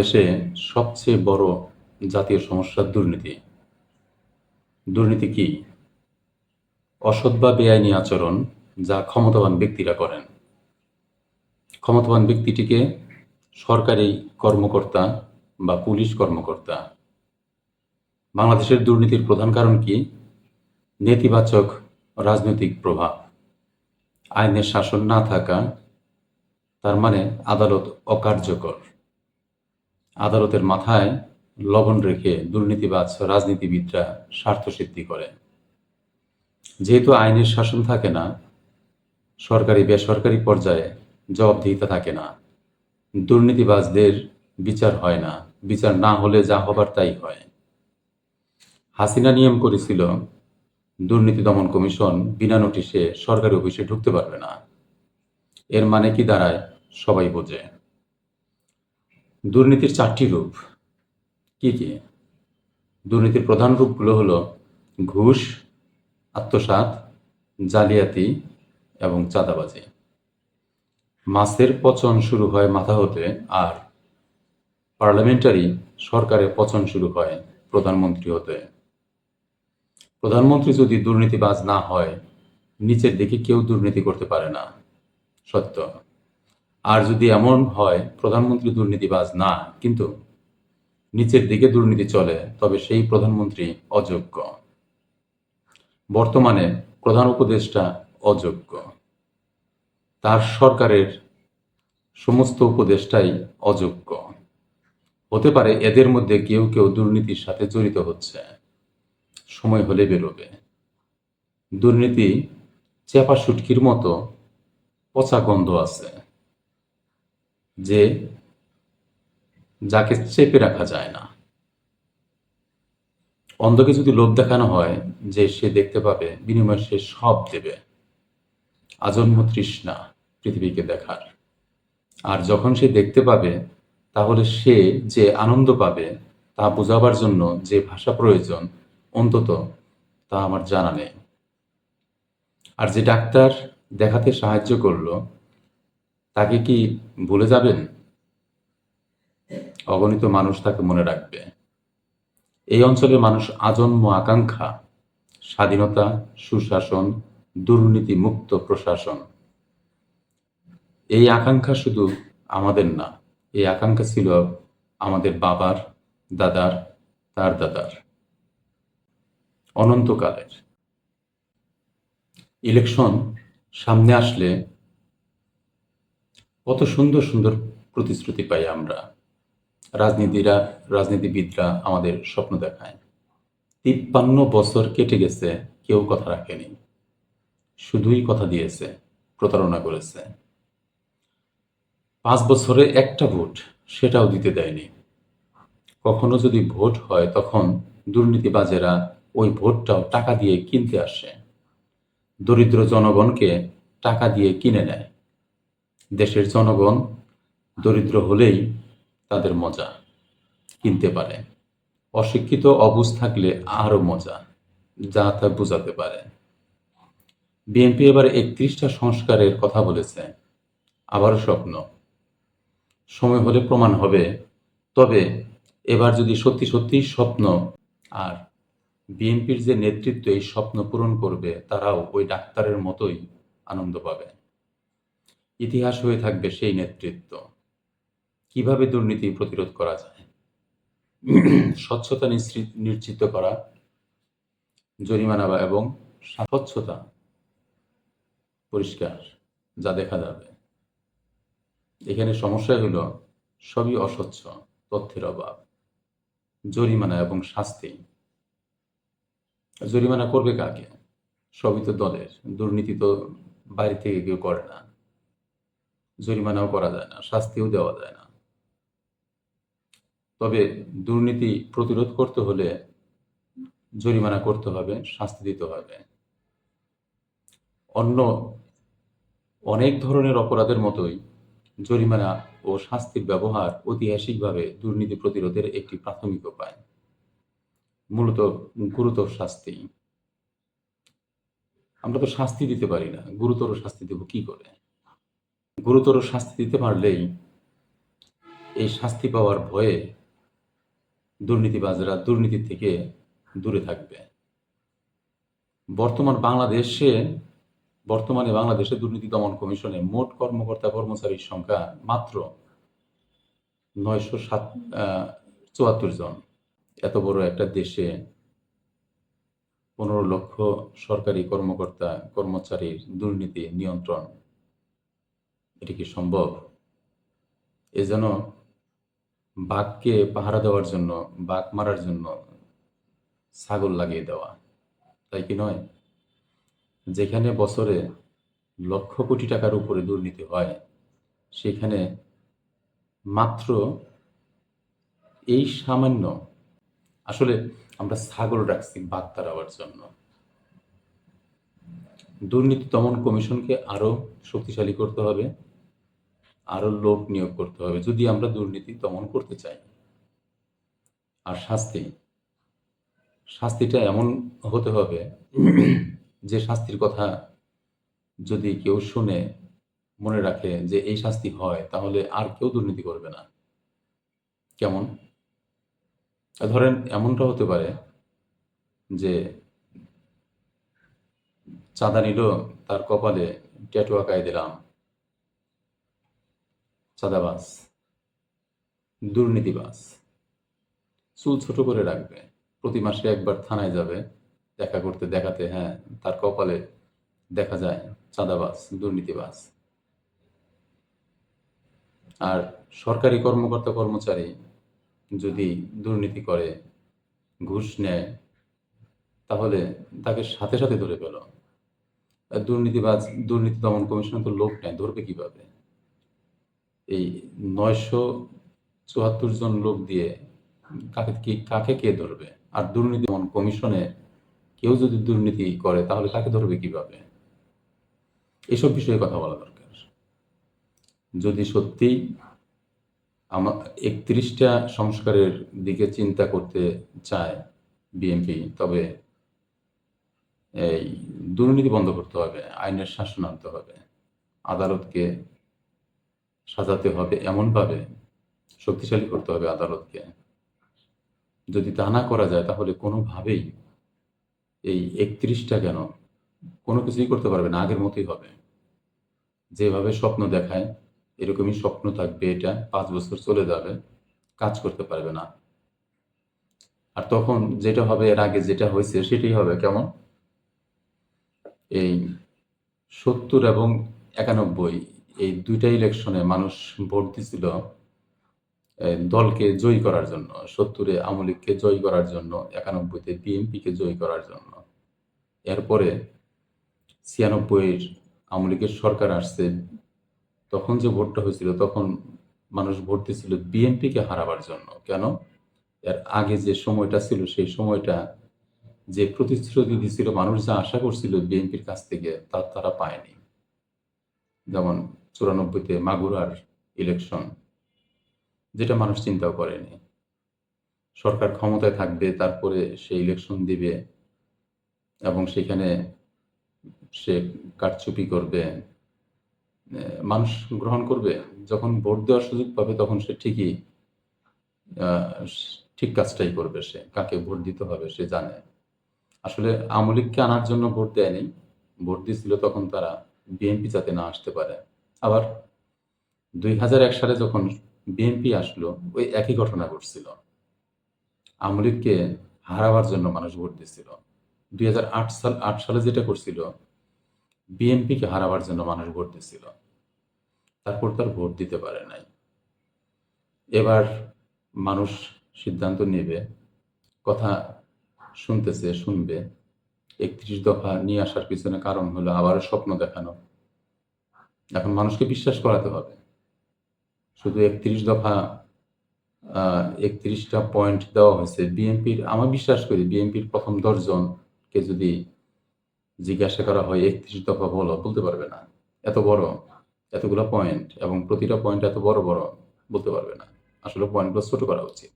বাংলাদেশে সবচেয়ে বড় জাতীয় সমস্যা দুর্নীতি। দুর্নীতি কি? অসৎ বা বেআইনি আচরণ যা ক্ষমতাবান ব্যক্তিরা করেন। ক্ষমতাবান ব্যক্তিটিকে সরকারি কর্মকর্তা বা পুলিশ কর্মকর্তা। বাংলাদেশের দুর্নীতির প্রধান কারণ কি? নেতিবাচক রাজনৈতিক প্রভাব। আইনের শাসন না থাকা, তার মানে আদালত অকার্যকর। আদালতের মাথায় লবণ রেখে দুর্নীতিবাজ রাজনীতিবিদরা স্বার্থসিদ্ধি করে। যেহেতু আইনের শাসন থাকে না, সরকারি বেসরকারি পর্যায়ে জবাবদিহিতা থাকে না। দুর্নীতিবাজদের বিচার হয় না, বিচার না হলে যা হবার তাই হয়। হাসিনা নিয়ম করেছিল, দুর্নীতি দমন কমিশন বিনা নোটিশে সরকারি অফিসে ঢুকতে পারবে না। এর মানে কি দাঁড়ায়, সবাই বোঝে। দুর্নীতির চারটি রূপ। কি কি? দুর্নীতির প্রধান রূপগুলো হলো ঘুষ, আত্মসাৎ, জালিয়াতি এবং চাঁদাবাজি। মাছের পচন শুরু হয় মাথা হতে আর পার্লামেন্টারি সরকারের পচন শুরু হয় প্রধানমন্ত্রী হতে। প্রধানমন্ত্রী যদি দুর্নীতিবাজ না হয়, নিচের দিকে কেউ দুর্নীতি করতে পারে না। সত্য। আর যদি এমন হয়, প্রধানমন্ত্রী দুর্নীতিবাজ না, কিন্তু নিচের দিকে দুর্নীতি চলে, তবে সেই প্রধানমন্ত্রী অযোগ্য। বর্তমানে প্রধান উপদেষ্টা অযোগ্য। তার সরকারের সমস্ত উপদেষ্টাই অযোগ্য। হতে পারে এদের মধ্যে কেউ কেউ দুর্নীতির সাথে জড়িত হচ্ছে। সময় হলে বেরোবে। দুর্নীতি চেপা সুটকির মতো পচা গন্ধ আছে। যে যাকে চেপে রাখা যায় না। অন্ধকে যদি লোভ দেখানো হয় যে সে দেখতে পাবে, বিনিময়ে সে সব দেবে। আজন্ম তৃষ্ণা পৃথিবীকে দেখার। আর যখন সে দেখতে পাবে, তাহলে সে যে আনন্দ পাবে, তা বোঝাবার জন্য যে ভাষা প্রয়োজন, অন্তত তা আমার জানা নেই। আর যে ডাক্তার দেখাতে সাহায্য করল তাকে কি ভুলে যাবেন? অগণিত মানুষ তাকে মনে রাখবে। এই অঞ্চলের মানুষ আজন্ম আকাঙ্ক্ষা, স্বাধীনতা, সুশাসন, দুর্নীতি মুক্ত প্রশাসন। এই আকাঙ্ক্ষা শুধু আমাদের না, এই আকাঙ্ক্ষা ছিল আমাদের বাবার, দাদার, তার দাদার। অনন্তকালের। ইলেকশন সামনে আসলে কত সুন্দর সুন্দর প্রতিশ্রুতি পাই আমরা। রাজনীতিরা, রাজনীতিবিদরা আমাদের স্বপ্ন দেখায়। তিপ্পান্ন বছর কেটে গেছে, কেউ কথা রাখেনি। শুধুই কথা দিয়েছে, প্রতারণা করেছে। পাঁচ বছরে একটা ভোট, সেটাও দিতে দেয়নি। কখনো যদি ভোট হয়, তখন দুর্নীতিবাজেরা ওই ভোটটাও টাকা দিয়ে কিনতে আসে। দরিদ্র জনগণকে টাকা দিয়ে কিনে নেয়। দেশের জনগণ দরিদ্র হলেই তাদের মজা কিনতে পারে। অশিক্ষিত অবুজ থাকলে আরও মজা, যা তা বোঝাতে পারে। বিএনপি এবার একত্রিশটা সংস্কারের কথা বলেছে, আবারও স্বপ্ন। সময় হলে প্রমাণ হবে, তবে এবার যদি সত্যি সত্যি স্বপ্ন আর বিএনপির যে নেতৃত্ব এই স্বপ্ন পূরণ করবে, তারাও ওই ডাক্তারের মতোই আনন্দ পাবে। ইতিহাস হয়ে থাকবে সেই নেতৃত্ব। কীভাবে দুর্নীতি প্রতিরোধ করা যায়? স্বচ্ছতা নিশ্চিত- করা, জরিমানা বা, এবং স্বচ্ছতা পরিষ্কার, যা দেখা যাবে। এখানে সমস্যা হলো সবই অস্বচ্ছ, তথ্যের অভাব, জরিমানা এবং শাস্তি। জরিমানা করবে কাকে? সবই তো দলের, দুর্নীতি তো বাইরে থেকে কেউ করে না। জরিমানাও করা যায় না, শাস্তিও দেওয়া যায় না। তবে দুর্নীতি প্রতিরোধ করতে হলে জরিমানা করতে হবে, শাস্তি দিতে হবে। অন্য অনেক ধরনের অপরাধের মতোই জরিমানা ও শাস্তির ব্যবহার ঐতিহাসিকভাবে দুর্নীতি প্রতিরোধের একটি প্রাথমিক উপায়। মূলত গুরুতর শাস্তি। আমরা তো শাস্তি দিতে পারি না, গুরুতর শাস্তি দেব কি করে? গুরুতর শাস্তি দিতে পারলেই এই শাস্তি পাওয়ার ভয়ে দুর্নীতিবাজরা দুর্নীতি থেকে দূরে থাকবে। বর্তমান বাংলাদেশে, বর্তমানে বাংলাদেশে দুর্নীতি দমন কমিশনে মোট কর্মকর্তা কর্মচারীর সংখ্যা মাত্র নয়শো সাত চুয়াত্তর জন। এত বড় একটা দেশে পনেরো লক্ষ সরকারি কর্মকর্তা, কর্মচারীর দুর্নীতি নিয়ন্ত্রণ এটি কি সম্ভব? এ যেন বাঘকে পাহারা দেওয়ার জন্য, বাঘ মারার জন্য ছাগল লাগিয়ে দেওয়া। তাই কি নয়? যেখানে বছরে লক্ষ কোটি টাকার উপরে দুর্নীতি হয়, সেখানে মাত্র এই সামান্য, আসলে আমরা ছাগল রাখছি বাঘ তাড়াবার জন্য। দুর্নীতি দমন কমিশনকে আরও শক্তিশালী করতে হবে। আরও লোক নিয়োগ করতে হবে। যদি আমরা দুর্নীতি দমন করতে চাই, আর শাস্তি, শাস্তিটা এমন হতে হবে যে শাস্তির কথা যদি কেউ শুনে, মনে রাখে যে এই শাস্তি হয়, তাহলে আর কেউ দুর্নীতি করবে না। কেমন? ধরেন এমনটা হতে পারে যে চাঁদা নিল, তার কপালে ট্যাটু আঁকায় দিলাম চাঁদাবাস দুর্নীতিবাস। চুল ছোট করে রাখবে। প্রতি মাসে একবার থানায় যাবে, দেখা করতে, দেখাতে হ্যাঁ তার কপালে দেখা যায় চাঁদাবাস দুর্নীতিবাস। আর সরকারি কর্মকর্তা কর্মচারী যদি দুর্নীতি করে, ঘুষ নেয়, তাহলে তাকে সাথে সাথে ধরে পেল দুর্নীতিবাজ, দুর্নীতি দমন কমিশনে তো লোক নেয়, ধরবে কীভাবে? এই নয়শো চুয়াত্তর জন লোক দিয়ে কাকে কি, কাকে কে ধরবে? আর দুর্নীতি কমিশনে কেউ যদি দুর্নীতি করে, তাহলে তাকে ধরবে কীভাবে? এসব বিষয়ে কথা বলা দরকার। যদি সত্যি আমার একত্রিশটা সংস্কারের দিকে চিন্তা করতে চায় বিএনপি, তবে এই দুর্নীতি বন্ধ করতে হবে, আইনের শাসন আনতে হবে, আদালতকে সাজাতে হবে, এমনভাবে শক্তিশালী করতে হবে আদালতকে। যদি তা না করা যায়, তাহলে কোনোভাবেই এই একত্রিশটা কেন কোনো কিছুই করতে পারবে না, আগের মতোই হবে। যেভাবে স্বপ্ন দেখায়, এরকমই স্বপ্ন থাকবে, এটা পাঁচ বছর চলে যাবে, কাজ করতে পারবে না। আর তখন যেটা হবে, এর আগে যেটা হয়েছে, সেটাই হবে কেমন? এই সত্তর এবং একানব্বই এই দুইটা ইলেকশনে মানুষ ভোট দিছিল দলকে জয়ী করার জন্য, সত্তরে আওয়ামী জয়ী করার জন্য, একানব্বইতে বিএনপিকে জয়ী করার জন্য। এরপরে ছিয়ানব্বইয়ের আওয়ামী লীগের সরকার আসছে, তখন যে ভোটটা হয়েছিল, তখন মানুষ ভোট দিয়েছিল বিএনপিকে হারাবার জন্য। কেন? এর আগে যে সময়টা ছিল, সেই সময়টা যে প্রতিশ্রুতি দিছিল, মানুষ যা আশা করছিল বিএনপির কাছ থেকে, তা তারা পায়নি। যেমন চুরানব্বইতে মাগুরার ইলেকশন যেটা মানুষ চিন্তাও করেনি। সরকার ক্ষমতায় থাকবে, তারপরে সে ইলেকশন দিবে এবং সেখানে সে কারচুপি করবে। মানুষ গ্রহণ করবে। যখন ভোট দেওয়ার সুযোগ পাবে, তখন সে ঠিকই ঠিক কাজটাই করবে সে, কাকে ভোট দিতে হবে সে জানে। আসলে আমলিককে আনার জন্য ভোট দেয়নি। ভোট দিয়েছিল তখন তারা বিএনপি যাতে না আসতে পারে। আবার দুই হাজার এক সালে যখন বিএনপি আসলো, ওই একই ঘটনা ঘটছিল। আওয়ামী লীগকে হারাবার জন্য মানুষ ভোট দিচ্ছিল দুই হাজার আট সাল, আট সালে যেটা করছিল, বিএনপিকে হারাবার জন্য মানুষ ভোট দিচ্ছিল তারপর তার ভোট দিতে পারে নাই। এবার মানুষ সিদ্ধান্ত নেবে, কথা শুনতেছে, শুনবে। একত্রিশ দফা নিয়ে আসার পিছনে কারণ হলো আবারও স্বপ্ন দেখানো। এখন মানুষকে বিশ্বাস করাতে হবে। শুধু একত্রিশ দফা একত্রিশটা পয়েন্ট দেওয়া হয়েছে। বিএনপির আমার বিশ্বাস করি বিএনপির প্রথম দশজনকে যদি জিজ্ঞাসা করা হয় একত্রিশ দফা বলো, বলতে পারবে না। এত বড়, এতগুলো পয়েন্ট এবং প্রতিটা পয়েন্ট এত বড় বড়, বলতে পারবে না। আসলে পয়েন্টগুলো ছোট করা উচিত।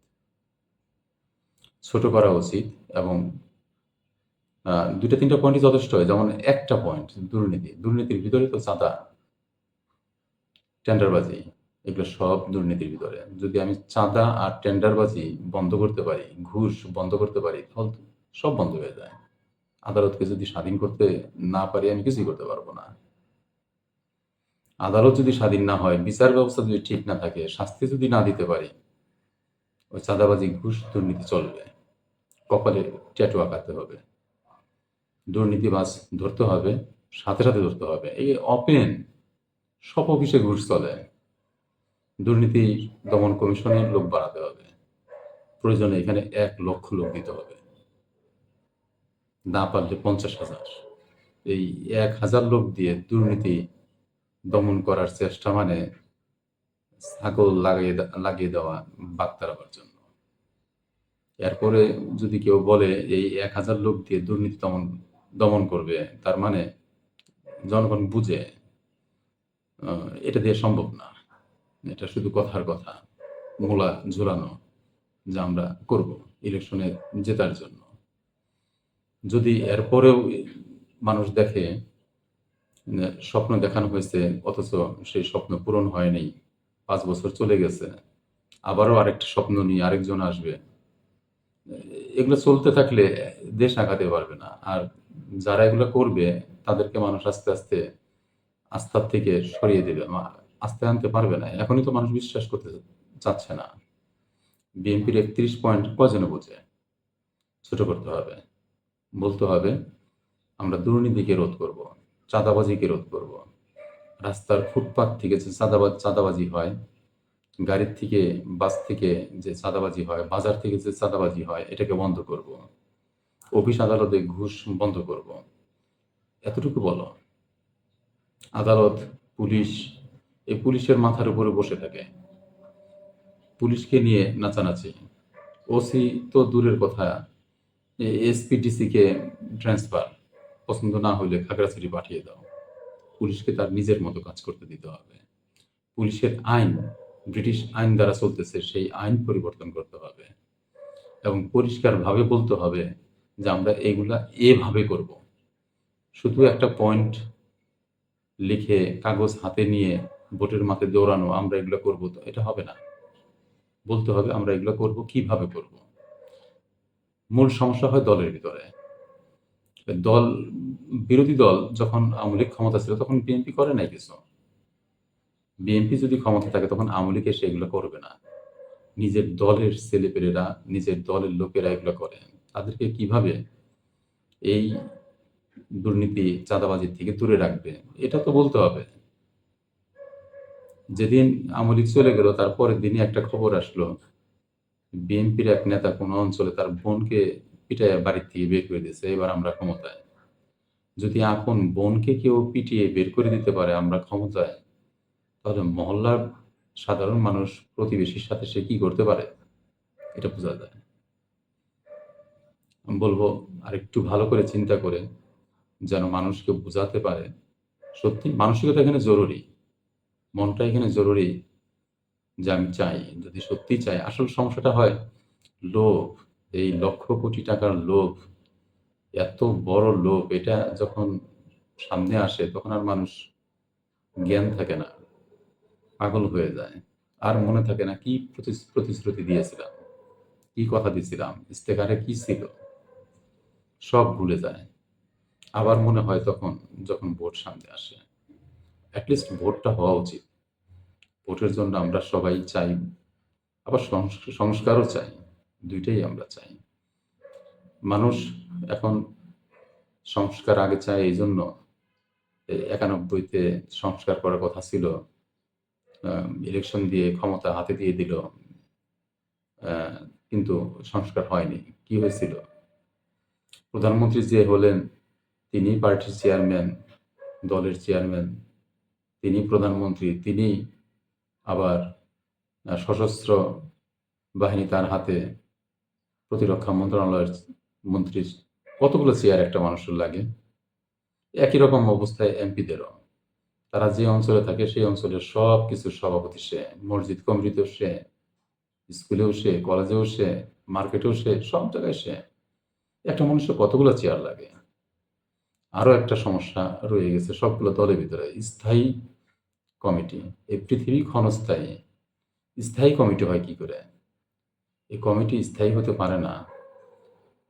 ছোট করা উচিত এবং দুইটা, তিনটা পয়েন্টই যথেষ্ট হয়। যেমন একটা পয়েন্ট দুর্নীতি। দুর্নীতির ভিতরে তো চাঁদা। টেন্ডারবাজি, এগুলো সব দুর্নীতির ভিতরে। যদি আমি চাঁদা আর টেন্ডারবাজি বন্ধ করতে পারি, ঘুষ বন্ধ করতে পারি, তাহলে সব বন্ধ হয়ে যায়। আদালতকে যদি স্বাধীন করতে না পারি, আমি কিছুই করতে পারব না। আদালত যদি স্বাধীন না হয়, বিচার ব্যবস্থা যদি ঠিক না থাকে, শাস্তি যদি না দিতে পারি, ওই চাঁদাবাজি, ঘুষ, দুর্নীতি চলবে। কপালে ট্যাটু আঁকাতে হবে। দুর্নীতিবাজ ধরতে হবে, সাথে সাথে ধরতে হবে। এই অপেন সব অফিসে ঘুষ চলে। দুর্নীতি দমন কমিশনের লোক বাড়াতে হবে। প্রয়োজনে এখানে এক লক্ষ লোক দিতে হবে। না পারলে পঞ্চাশ হাজার। এই এক হাজার লোক দিয়ে দুর্নীতি দমন করার চেষ্টা মানে ছাগল লাগিয়ে লাগিয়ে দেওয়া বাগতারাবার জন্য। এরপরে যদি কেউ বলে এই এক হাজার লোক দিয়ে দুর্নীতি দমন দমন করবে, তার মানে জনগণ বুঝে এটা দিয়ে সম্ভব না। এটা শুধু কথার কথা, মোলা ঝুলানো যা আমরা করব ইলেকশনে জেতার জন্য। যদি এরপরেও মানুষ দেখে স্বপ্ন দেখানো হয়েছে, অথচ সেই স্বপ্ন পূরণ হয়নি পাঁচ বছর চলে গেছে, আবারও আরেকটা স্বপ্ন নিয়ে আরেকজন আসবে, এগুলো চলতে থাকলে দেশ আগাতে পারবে না। আর যারা এগুলো করবে, তাদেরকে মানুষ আস্তে আস্তে আস্থার থেকে সরিয়ে দেবে আস্তে আনতে পারবে না। এখনই তো মানুষ বিশ্বাস করতে চাচ্ছে না। বিএনপির একত্রিশ পয়েন্ট কজনে বোঝে? ছোট করতে হবে। বলতে হবে, আমরা দুর্নীতিকে রোধ করব, চাঁদাবাজিকে রোধ করব। রাস্তার ফুটপাত থেকে যে চাঁদাবাজ, চাঁদাবাজি হয়, গাড়ির থেকে, বাস থেকে যে চাঁদাবাজি হয়, বাজার থেকে যে চাঁদাবাজি হয়, এটাকে বন্ধ করব। অফিস আদালতে ঘুষ বন্ধ করব। এতটুকু বলো। আদালত, পুলিশ এই পুলিশের মাথার উপরে বসে থাকে। পুলিশকে নিয়ে নাচানাচি। ওসি তো দূরের কথা। এসপিডিসি কে ট্রান্সফার পছন্দ না হলে খাগড়াছড়ি পাঠিয়ে দাও। পুলিশকে তার নিজের মতো কাজ করতে দিতে হবে। পুলিশের আইন, ব্রিটিশ আইন দ্বারা চলতেছে, সেই আইন পরিবর্তন করতে হবে। এবং পরিষ্কারভাবে বলতে হবে যে আমরা এগুলা এভাবে করব। শুধু একটা পয়েন্ট লিখে কাগজ হাতে নিয়ে ভোটের মাঠে দৌড়ানো, আমরা এগুলো করব তো? এটা হবে না। বলতে হবে আমরা এগুলো করব, কীভাবে করব? মূল সমস্যা হয় দলের ভিতরে। দল, বিরোধী দল যখন আওয়ামী লীগ ক্ষমতা ছিল, তখন বিএনপি করে নাই কিছু। বিএনপি যদি ক্ষমতা থাকে, তখন আওয়ামী লীগ এসে এগুলো করবে না। নিজের দলের ছেলেপেলেরা, নিজের দলের লোকেরা এগুলো করে। তাদেরকে কীভাবে এই দুর্নীতি চাঁদাবাজির থেকে দূরে রাখবে, এটা তো বলতে হবে। যেদিন আওয়ামী লীগ চলে গেল তারপরের দিনই একটা খবর আসলো, বিএনপির এক নেতা কোন অঞ্চলে তার বোনকে পিটাইয়া বাড়ির থেকে বের করে দিয়েছে, এবার আমরা ক্ষমতায়। যদি আপন বোনকে কেউ পিটিয়ে বের করে দিতে পারে, আমরা ক্ষমতায়, তাহলে মহল্লার সাধারণ মানুষ প্রতিবেশীর সাথে সে কি করতে পারে? এটা বোঝা যায়। বলব, আরেকটু ভালো করে চিন্তা করে যেন মানুষকে বোঝাতে পারে, সত্যি মানসিকতা এখানে জরুরি। মনটা এখানে জরুরি যে আমি চাই, যদি সত্যি চাই। আসল সমস্যাটা হয় লোভ, এই লক্ষ কোটি টাকার লোভ, এত বড় লোভ, এটা যখন সামনে আসে তখন আর মানুষ জ্ঞান থাকে না, পাগল হয়ে যায়। আর মনে থাকে না কি প্রতিশ্রুতি দিয়েছিলাম, কি কথা দিয়েছিলাম ইস্তেকারে কি ছিল? সব ভুলে যায়। আবার মনে হয় তখন, যখন ভোট সামনে আসে। অ্যাটলিস্ট ভোটটা হওয়া উচিত। ভোটের জন্য আমরা সবাই চাই, আবার সংস- সংস্কারও চাই। দুইটাই আমরা চাই। মানুষ এখন সংস্কার আগে চায় এই জন্য। একানব্বইতে সংস্কার করার কথা ছিল। ইলেকশন দিয়ে ক্ষমতা হাতে দিয়ে দিল। কিন্তু সংস্কার হয়নি। কি হয়েছিল? প্রধানমন্ত্রী যে হলেন তিনি পার্টির চেয়ারম্যান, দলের চেয়ারম্যান, তিনি প্রধানমন্ত্রী, তিনি আবার সশস্ত্র বাহিনী তার হাতে প্রতিরক্ষা মন্ত্রণালয়ের মন্ত্রী কতগুলো চেয়ার একটা মানুষের লাগে? একই রকম অবস্থায় এমপিদেরও। তারা যে অঞ্চলে থাকে সেই অঞ্চলের সব কিছুর সভাপতি সে, মসজিদ কমিটিতেও সে, স্কুলেও সে, কলেজেও সে, মার্কেটেও সে, সব জায়গায় সে। একটা মানুষের কতগুলো চেয়ার লাগে? আরও একটা সমস্যা রয়ে গেছে সবগুলো দলের ভিতরে। স্থায়ী কমিটি। এই পৃথিবী ক্ষণস্থায়ী। স্থায়ী কমিটি হয় কি করে? এই কমিটি স্থায়ী হতে পারে না।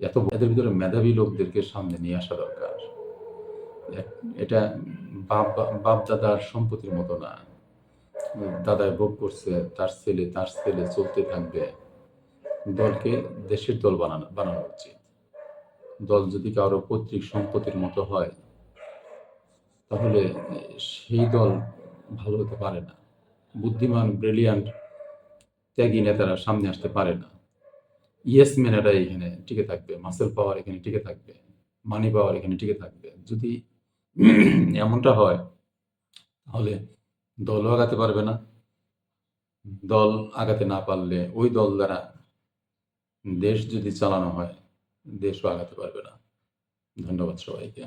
এত এদের ভিতরে মেধাবী লোকদেরকে সামনে নিয়ে আসা দরকার। এটা বাপ বাপ দাদার সম্পত্তির মতো না। দাদায় ভোগ করছে, তার ছেলে তার ছেলে চলতে থাকবে। দলকে দেশের দল বানানো বানানো উচিত। দল যদি কারও পৈতৃক সম্পত্তির মতো হয়, তাহলে সেই দল ভালো হতে পারে না। বুদ্ধিমান, ব্রিলিয়ান্ট, ত্যাগী নেতারা সামনে আসতে পারে না। ইয়েস ম্যানেরা এখানে টিকে থাকবে, মাসেল পাওয়ার এখানে টিকে থাকবে, মানি পাওয়ার এখানে টিকে থাকবে। যদি এমনটা হয়, তাহলে দলও আগাতে পারবে না। দল আগাতে না পারলে ওই দল দ্বারা দেশ যদি চালানো হয় দেশও আগাতে পারবে না। ধন্যবাদ সবাইকে।